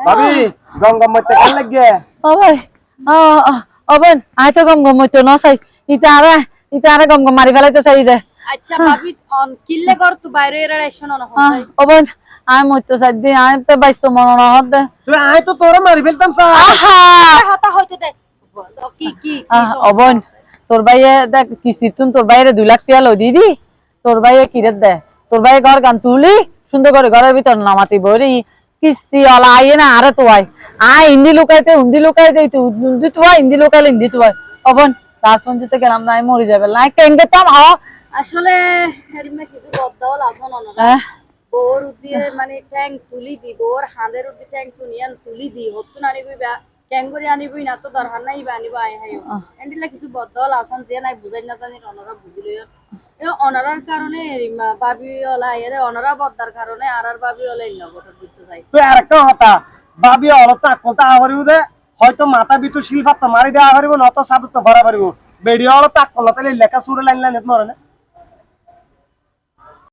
ভাবি গঙ্গা মধ্যে কেন লাগে অবই অ অবন আই তো গম গম তো ন চাই। ইতারা ইতারা গম গম মারি ফেলাইতে চাই দে। আচ্ছা ভাবি অন কিল্লে কর তো বাইরে এরা এসন না হয় মইতো চাই দি আই তে বাইস্ত মন না হদে তুই আয় তো তোরা মারি ফেলতাম আহা! হতা হইতে দে। কি কি তোর ভাইয়ে দেখ কিস্তি তুন তোর ভাইয়ের দুই লাখ টিয়া লই দিদি তোর ভাইয়ে কিরে দে। তোর ভাইয়ে ঘর গান তুলি সুন্দর করে ঘরের ভিতর নামাতি বরি কিস্তি ওলা আইয়ে না আরে তো আই আয় হিন্দি লুকাইতে হিন্দি লুকাইতে তুই হিন্দি তো আয় হিন্দি লুকাইলে হিন্দি তো আয় অবন দাস পঞ্চায়েতে গেলাম না মরে যাবে। না কেঙ্গে হ। আসলে এরমে কিছু বদদাও লাভন না। আহ, বোর উদ্দিয়ে মানে ট্যাং তুলি দি বোর হাঁদের উদ্দি ট্যাং তুনিয়ান তুলি দি হতো না আনিবি বা ট্যাং আনিবই না তো দরকার নাই বা আনিবা আই হাইও এন্ডিলা কিছু বদল আসন যে নাই বুঝাই না জানি অনরা বুঝিল এ অনারার কারণে বাবিওলা বাবি ওলা এর অনারা বদ্দার কারণে আর আর বাবিওলা ইন্ন গঠন করতে চাই তুই আরেকটা কথা ভাবি অলস আকলতা আহরিও দে হয়তো মাথা ভিতর শিলপাত মারি দেওয়া পারিব নত সাদত ভরা পারিব বেড়ি অলস আকলতা লেখা সুরে লাইন লাইন